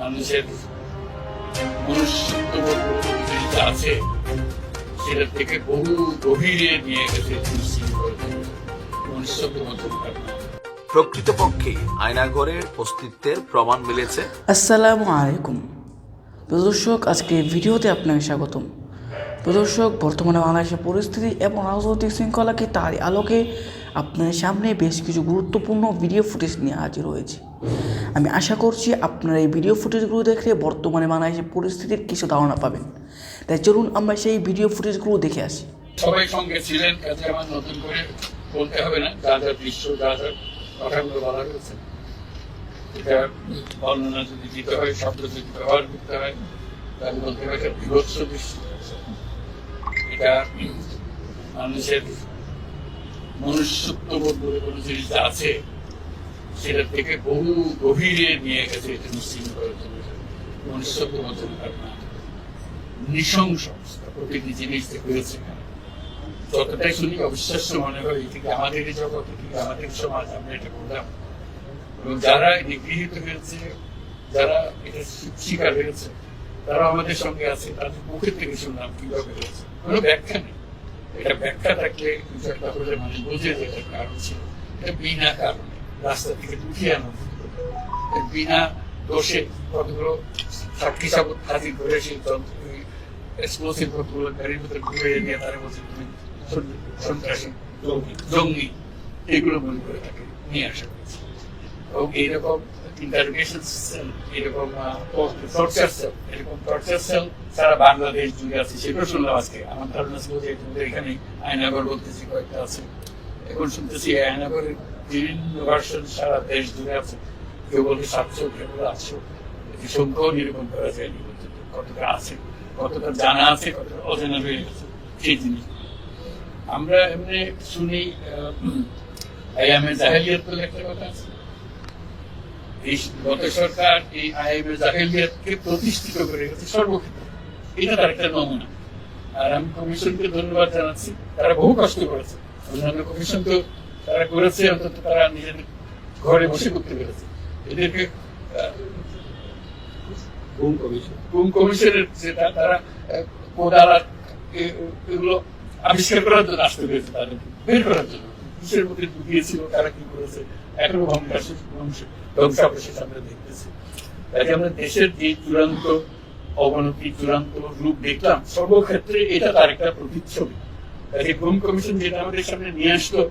মানুষের মনুষ্যত্ববোধ বলে আছে সেটা থেকে বহু গভীরে নিয়ে গেছে প্রকৃতপক্ষে আয়নাঘরের অস্তিত্বের প্রমাণ মিলেছে। আসসালামু আলাইকুম। প্রদর্শক আজকে ভিডিওতে আপনাকে স্বাগতম। প্রদর্শক বর্তমানে বাংলাদেশের পরিস্থিতি এবং রাজনৈতিক শৃঙ্খলাকে তার আলোকে আপনার সামনে বেশ কিছু গুরুত্বপূর্ণ ভিডিও ফুটেজ নিয়ে হাজির হয়েছে। আমি আশা করছি আপনারা এই ভিডিও ফুটেজগুলো দেখলে বর্তমানে বাংলাদেশের পরিস্থিতির কিছু ধারণা পাবেন। তাই চলুন আমরা সেই ভিডিও ফুটেজগুলো দেখে আসি। সবাই সঙ্গে ছিলেন কাজে আমার নতুন করে বলতে হবে না, যা যা দৃশ্য, যা যা কথাগুলো বলা হয়েছে। এটা বর্ণনা যদি দিতে হয়, শব্দ যদি ব্যবহার করতে হয় একটা বিভৎস দৃশ্য এটা মানুষের মনুষ্যত্ববোধ বলে কোনো জিনিস আছে? সেটা থেকে বহু গভীরে নিয়ে গেছে এটা মনুষ্যত্ববোধ ঘটনা প্রতিটি জিনিস হয়েছে। যতটাই শুনি অবিশ্বাস্য মনে হয় এটি কি আমাদেরই জগৎ এটি আমাদের সমাজ, আমরা এটা করলাম। এবং যারা নিগৃহীত হয়েছে, যারা এটা শিকার হয়েছে তারা আমাদের সঙ্গে আছে। তাদের মুখের থেকে শুনলাম কীভাবে হয়েছে। কোনো ব্যাখ্যা নেই। এটা ব্যাখ্যা থাকলে একটা হলে মানে বোঝে যে এটার কারণ ছিল। এটা বিনা কারণে। রাস্তা থেকে উঠিয়ে আনা। বিনা দোষে কতগুলো সাক্ষী সাবত হাজির করে সেই এক্সপ্লোসিভ কতগুলো গাড়ির ভিতরে ঘুরে নিয়ে তারা বলছে তুমি সন্ত্রাসী, জঙ্গি এগুলো মনে করে তাকে নিয়ে আসা এবং এইরকম ইন্টারোগেশন সেল এরকম টর্চার সেল এরকম টর্চার সেল সারা বাংলাদেশ জুড়ে আছে। সেটাও শুনলাম আজকে, আমার ধারণা ছিল যে এখানে আয়নাগর বলতেছি কয়েকটা আছে। এখন শুনতেছি আয়নাগরের বিভিন্ন ভার্সন সারা দেশ জুড়ে আছে। কেউ সাতশো নিরূপণ করা কতটা আছে, কতটা জানা আছে, কতটা অজানা রয়ে গেছে, সেই জিনিস। আমরা এমনি শুনি জাহেলিয়াত বলে একটা কথা আছে। এই গত সরকার এই আইএমএ জাহেলিয়াতকে প্রতিষ্ঠিত করে গেছে সর্বক্ষেত্রে। এটা তার একটা নমুনা। আর আমি কমিশনকে ধন্যবাদ জানাচ্ছি। তারা বহু কষ্ট করেছে। কমিশন তো তারা করেছে অন্তত তারা নিজেদের ঘরে বসে করতে পেরেছে। এদেরকে কমিশনের যেটা তারা কোদাল এগুলো আবিষ্কার করার জন্য আসতে পেরেছে তাদের। বের করার জন্য। কিসের মধ্যে তারা কি করেছে। এখনও ধ্বংসাবশেষ ধ্বংস- ধ্বংসাবশেষ আমরা দেখতেছি। তাই আমরা দেশের যে চূড়ান্ত অবনতি চূড়ান্ত রূপ দেখলাম সর্বক্ষেত্রে এটা তার একটা প্রতিচ্ছবি। কাজে গুম কমিশন যেটা আমাদের সামনে নিয়ে আসলো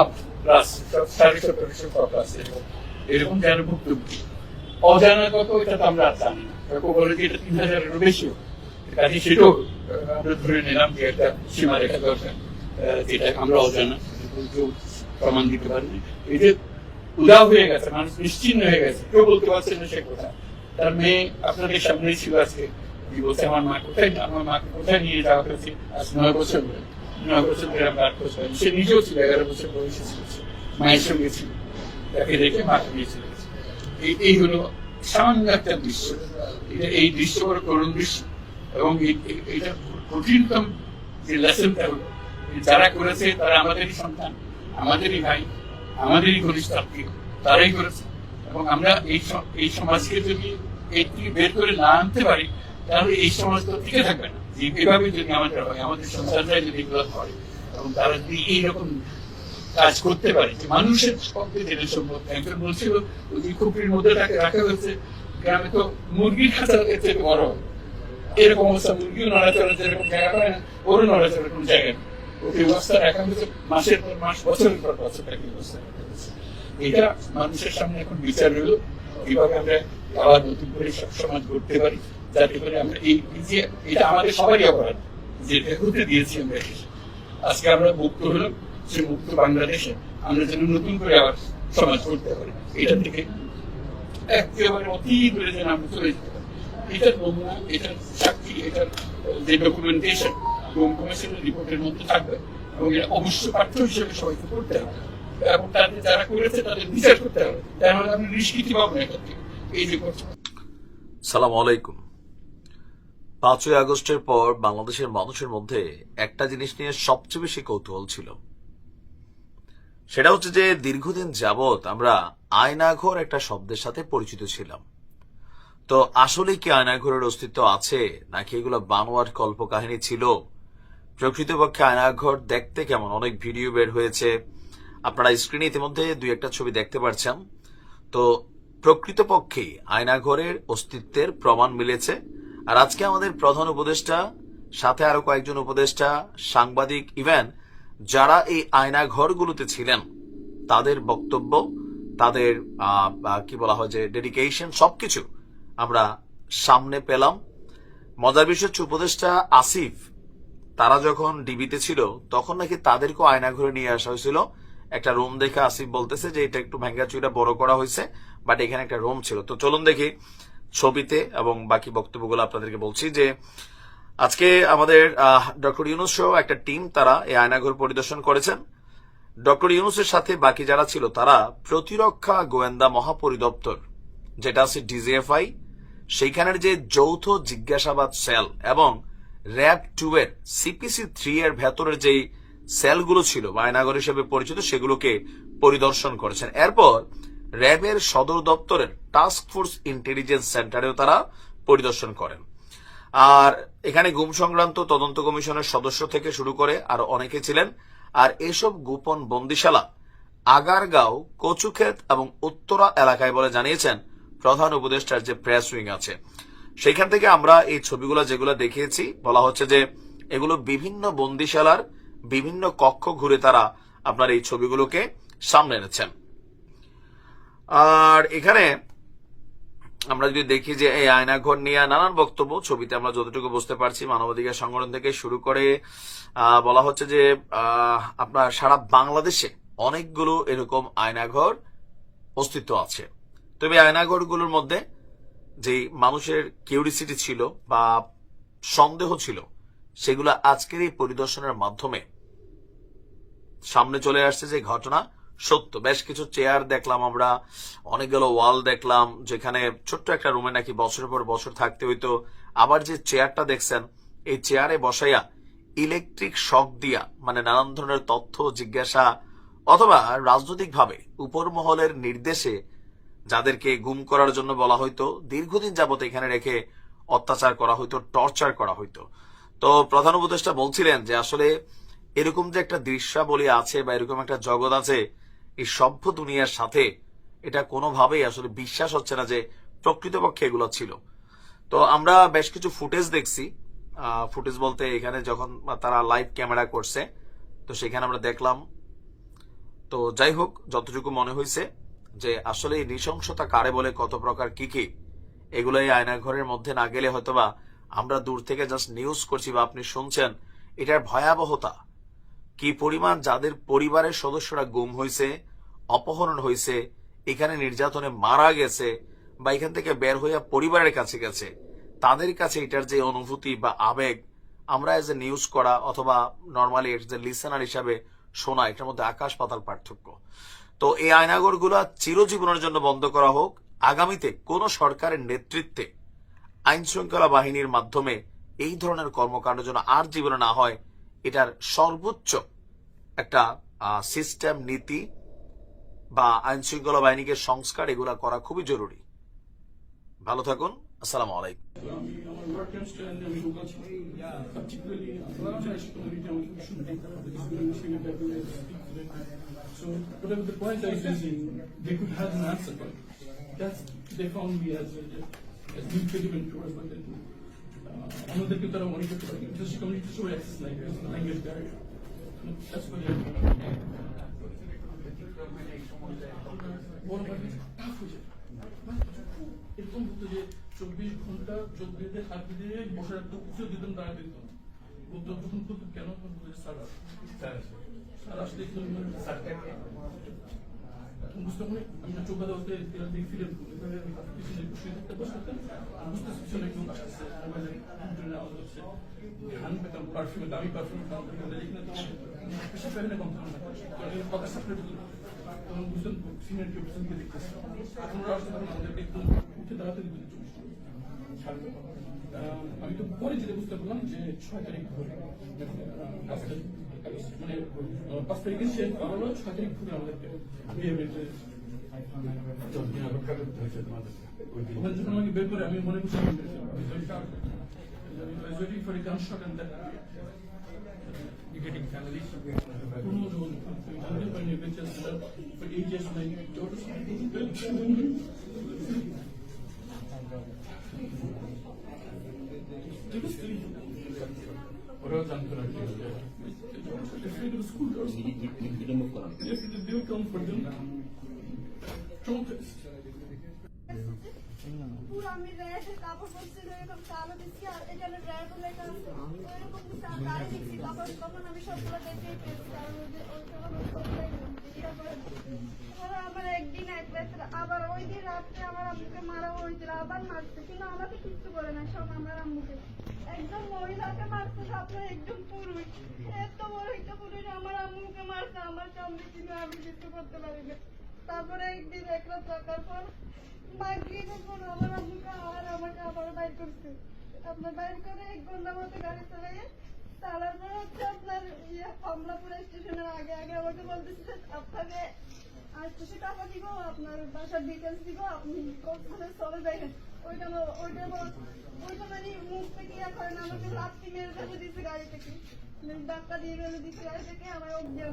আপ প্লাস সাড়ে সতেরোশো প্লাস এরকম এরকম যারা ভুক্তভোগী? অজানা কত এটা তো আমরা জানি কাকু বলে যে এটা তিন হাজারেরও বেশিও। কাজে সেটাও আমরা ধরে নিলাম যে একটা সীমা রেখা দরকার যেটা আমরা অজানা কেউ প্রমাণ দিতে পারেনি। এই যে উদাও হয়ে গেছে, মানুষ নিশ্চিন্ন হয়ে গেছে, কেউ বলতে পারছে না সে কোথায় তার মেয়ে আপনাদের সামনেই ছিল আজকে। বলছে, আমার মা কোথায়? আমার মাকে কোথায় নিয়ে যাওয়া হয়েছে? আজ নয় বছর সে নিজেও ছিল, এগারো বছর বয়সে ছিল মায়ের সঙ্গে ছিল। তাকে রেখে মাকে নিয়ে চলে গেছে। এই- সামান্য একটা দৃশ্য। এটা এই দৃশ্য করুণ দৃশ্য। এবং এটা কঠিনতম যে লেসনটা হলো যারা করেছে তারা আমাদেরই সন্তান, আমাদেরই ভাই, আমাদেরই ঘনিষ্ঠ আত্মীয়, তারাই করেছে। এবং আমরা এই এই সমাজকে যদি থেকে বের করে না আনতে পারি, তাহলে এই সমাজ তো টিকে থাকবে না। এভাবে যদি আমাদের হয়, আমাদের সন্তানরা যদি এগুলো করে, এবং তারা যদি এইরকম কাজ করতে পারে, যে মানুষের পক্ষে যেটা সম্ভব। একজন বলছিল, ওই খুপড়ির মধ্যে তাকে রাখা হয়েছে, গ্রামে তো মুরগির খাঁচা এর বড়। এরকম অবস্থা, মুরগিও নড়াচড়া, যেরকম জায়গা পায় না, ওরও নড়াচড়া কোনো জায়গা নেই। মাসের পর মাস, বছরের পর বছর এটা মানুষের সামনে এখন বিচার রইল এইভাবে আমরা আবার নতুন করে সব সমাজ গড়তে পারি। যাতে করে আমরা এই যে এটা আমাদের সবারই অপরাধ যেটা হতে দিয়েছি আমরা আজকে আমরা মুক্ত হলাম, সে মুক্ত বাংলাদেশে আমরা যেন নতুন করে আবার সমাজ করতে পারি। এটা থেকে একেবারে অতি দূরে যেন আমরা চলে যেতে পারি। এটার নমুনা এটার সাক্ষী এটার যে ডকুমেন্টেশন এবং কমিশনের রিপোর্টের মধ্যে থাকবে, এবং এটা অবশ্য পাঠ্য হিসেবে সবাইকে হবে। এবং যারা করেছে, তাদের করতে হবে। তাহলে এখান থেকে। এই যে সালাম আলাইকুম। পাঁচই আগস্টের পর বাংলাদেশের মানুষের মধ্যে একটা জিনিস নিয়ে সবচেয়ে বেশি কৌতূহল ছিল। সেটা হচ্ছে যে দীর্ঘদিন যাবৎ আমরা আয়নাঘর একটা শব্দের সাথে পরিচিত ছিলাম। তো আসলে কি আয়নাঘরের অস্তিত্ব আছে, নাকি এগুলো বানোয়ার কল্পকাহিনী ছিল? প্রকৃতপক্ষে আয়নাঘর দেখতে কেমন? অনেক ভিডিও বের হয়েছে। আপনারা স্ক্রিনে ইতিমধ্যে দুই একটা ছবি দেখতে পাচ্ছেন তো প্রকৃতপক্ষে আয়নাঘরের অস্তিত্বের প্রমাণ মিলেছে। আর আজকে আমাদের প্রধান উপদেষ্টা, সাথে আরও কয়েকজন উপদেষ্টা, সাংবাদিক, ইভেন যারা এই আয়না আয়নাঘরগুলোতে ছিলেন, তাদের বক্তব্য, তাদের কি বলা হয় যে ডেডিকেশন সবকিছু আমরা সামনে পেলাম। মজার বিষয় হচ্ছে উপদেষ্টা আসিফ, তারা যখন ডিবিতে ছিল, তখন নাকি তাদেরকেও আয়নাঘরে নিয়ে আসা হয়েছিল। একটা রুম দেখে আসিফ বলতেছে যে এটা একটু ভেঙ্গা চুইটা বড় করা হয়েছে, বাট এখানে একটা রুম ছিল। তো চলুন দেখি ছবিতে এবং বাকি বক্তব্যগুলো আপনাদেরকে বলছি যে আজকে আমাদের ডক্টর ইউনুস সহ একটা টিম তারা এই আয়নাঘর পরিদর্শন করেছেন। ডক্টর ইউনুসের সাথে বাকি যারা ছিল তারা প্রতিরক্ষা গোয়েন্দা মহাপরিদপ্তর, যেটা আছে ডিজিএফআই, সেইখানের যে যৌথ জিজ্ঞাসাবাদ সেল এবং র্যাব টু এর, সিপিসি থ্রি এর ভেতরের যেই সেলগুলো ছিল বা আয়নাগর হিসেবে পরিচিত, সেগুলোকে পরিদর্শন করেছেন। এরপর র্যাবের সদর দপ্তরের টাস্ক ফোর্স ইন্টেলিজেন্স সেন্টারেও তারা পরিদর্শন করেন। আর এখানে গুম সংক্রান্ত তদন্ত কমিশনের সদস্য থেকে শুরু করে আরও অনেকে ছিলেন। আর এসব গোপন বন্দিশালা আগারগাঁও, কচুক্ষেত এবং উত্তরা এলাকায় বলে জানিয়েছেন প্রধান উপদেষ্টার যে প্রেস উইং আছে। সেখান থেকে আমরা এই ছবিগুলো যেগুলো দেখিয়েছি, বলা হচ্ছে যে এগুলো বিভিন্ন বন্দিশালার বিভিন্ন কক্ষ ঘুরে তারা আপনার এই ছবিগুলোকে সামনে এনেছেন। আর এখানে আমরা যদি দেখি যে এই আয়নাঘর নিয়ে নানান বক্তব্য, ছবিতে আমরা যতটুকু বুঝতে পারছি, মানবাধিকার সংগঠন থেকে শুরু করে বলা হচ্ছে যে আপনার সারা বাংলাদেশে অনেকগুলো এরকম আয়নাঘর অস্তিত্ব আছে। তবে আয়নাঘরগুলোর মধ্যে যে মানুষের কিউরিসিটি ছিল বা সন্দেহ ছিল, সেগুলো আজকের এই পরিদর্শনের মাধ্যমে সামনে চলে আসছে যে ঘটনা। সত্য, বেশ কিছু চেয়ার দেখলাম আমরা, অনেকগুলো ওয়াল দেখলাম, যেখানে ছোট্ট একটা রুমে নাকি বছরের পর বছর থাকতে হইতো। আবার যে চেয়ারটা দেখছেন, এই চেয়ারে বসাইয়া ইলেকট্রিক শক দিয়া মানে নানান ধরনের তথ্য, জিজ্ঞাসা, অথবা রাজনৈতিকভাবে উপর মহলের নির্দেশে যাদেরকে গুম করার জন্য বলা হইতো, দীর্ঘদিন যাবত এখানে রেখে অত্যাচার করা হইতো, টর্চার করা হইতো। তো প্রধান উপদেষ্টা বলছিলেন যে আসলে এরকম যে একটা দৃশ্যাবলী আছে বা এরকম একটা জগৎ আছে এই সভ্য দুনিয়ার সাথে এটা কোনোভাবেই আসলে বিশ্বাস হচ্ছে না যে প্রকৃতপক্ষে এগুলো ছিল। তো আমরা বেশ কিছু ফুটেজ দেখছি। ফুটেজ বলতে এখানে যখন তারা লাইভ ক্যামেরা করছে, তো সেখানে আমরা দেখলাম। তো যাই হোক, যতটুকু মনে হয়েছে যে আসলে এই নৃশংসতা কারে বলে, কত প্রকার কি কি এগুলো এই আয়নাঘরের মধ্যে না গেলে হয়তোবা আমরা দূর থেকে জাস্ট নিউজ করছি বা আপনি শুনছেন, এটার ভয়াবহতা কি পরিমাণ যাদের পরিবারের সদস্যরা গুম হয়েছে অপহরণ হয়েছে এখানে নির্যাতনে মারা গেছে বা এখান থেকে বের হইয়া পরিবারের কাছে গেছে, তাদের কাছে এটার যে অনুভূতি বা আবেগ, আমরা এজ এ নিউজ করা অথবা নর্মালি এ লিসেনার হিসাবে শোনা, এটার মধ্যে আকাশ পাতাল পার্থক্য। তো এই আয়নাগরগুলো চিরজীবনের জন্য বন্ধ করা হোক, আগামীতে কোন সরকারের নেতৃত্বে আইন শৃঙ্খলা বাহিনীর মাধ্যমে এই ধরনের কর্মকাণ্ড যেন আর জীবনে না হয় এটার সর্বোচ্চ একটা সিস্টেম নীতি বা আইন শৃঙ্খলা বাহিনীকে সংস্কার এগুলা করা খুবই জরুরি ভালো থাকুন আসসালামু আলাইকুম that's, they found me as, a- as incredible towards what they do. আমাদেরকে তারা মনে করতে পারে ইন্টারেস্ট কমিউনিটি সবাই অ্যাক্সেস নাই ল্যাঙ্গুয়েজ ব্যারিয়ার যায়। এরকম হতো যে চব্বিশ ঘণ্টা চোখ বেঁধে হাত দিয়ে বসে রাখতো কিছু দিতেন দাঁড়া দিত বলতো তখন কেন? তখন বলতো যে স্যার আসবে স্যার আসলে একটু তখন বুঝতে পারি আমি চোখ বাঁধা হতে দেখি ফিরে পিছনে শুয়ে থাকতে বসে থাকতেন আর বুঝতে পিছনে কেউ ঘ্রাণ পেতাম পারফিউমে দামি পারফিউম যেখানে তোমার পেশা ফেলে কম থাকবে কথা সাথে তখন বুঝতেন সিনিয়র কেউ পিছন দিকে দেখতেছে এখন ওরা আসলে তখন আমাদেরকে একদম উঠে দাঁড়াতে দিবে চব্বিশ ছাড়বে আহ, আমি তো পরে যেটা বুঝতে পারলাম যে ছয় তারিখ ধরে মানে পাঁচ তারিখে সে আবারও ছয় তারিখ ধরে আমাদেরকে যখন আমাকে বের করে আমি মনে করছি waiting for a gunshot and then you're getting family. Who knows what I live on bitches for eight years my daughter's ওরাও জানতো না কি হচ্ছে Yes, they will come for them Trumpets. পুরো আমি র্যাশে কাপড় পরছিল এরকম কালো দিচ্ছি আর এখানে র্যাপ লেখা আছে ওইরকম কালো দেখছি কাপড় তখন আমি সবগুলো দেখে পেয়েছি কারণ ওদের ওই তখন একদিন আবার ওই দিন রাত্রে আমার আম্মুকে আবার আমাকে তারপরে একদিন এক থাকার পর আমার আম্মুকে আর আমাকে আবার বাইর করছে। আপনার বাইর করে এক ঘণ্টা মতো গাড়ি চালিয়ে আপনার ইয়ে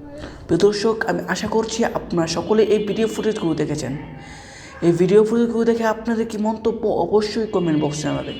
মানে প্রিয় দর্শক, আমি আশা করছি আপনারা সকলে এই ভিডিও ফুটেজগুলো দেখেছেন। এই ভিডিও ফুটেজগুলো দেখে আপনাদের কি মন্তব্য অবশ্যই কমেন্ট বক্সে জানাবেন।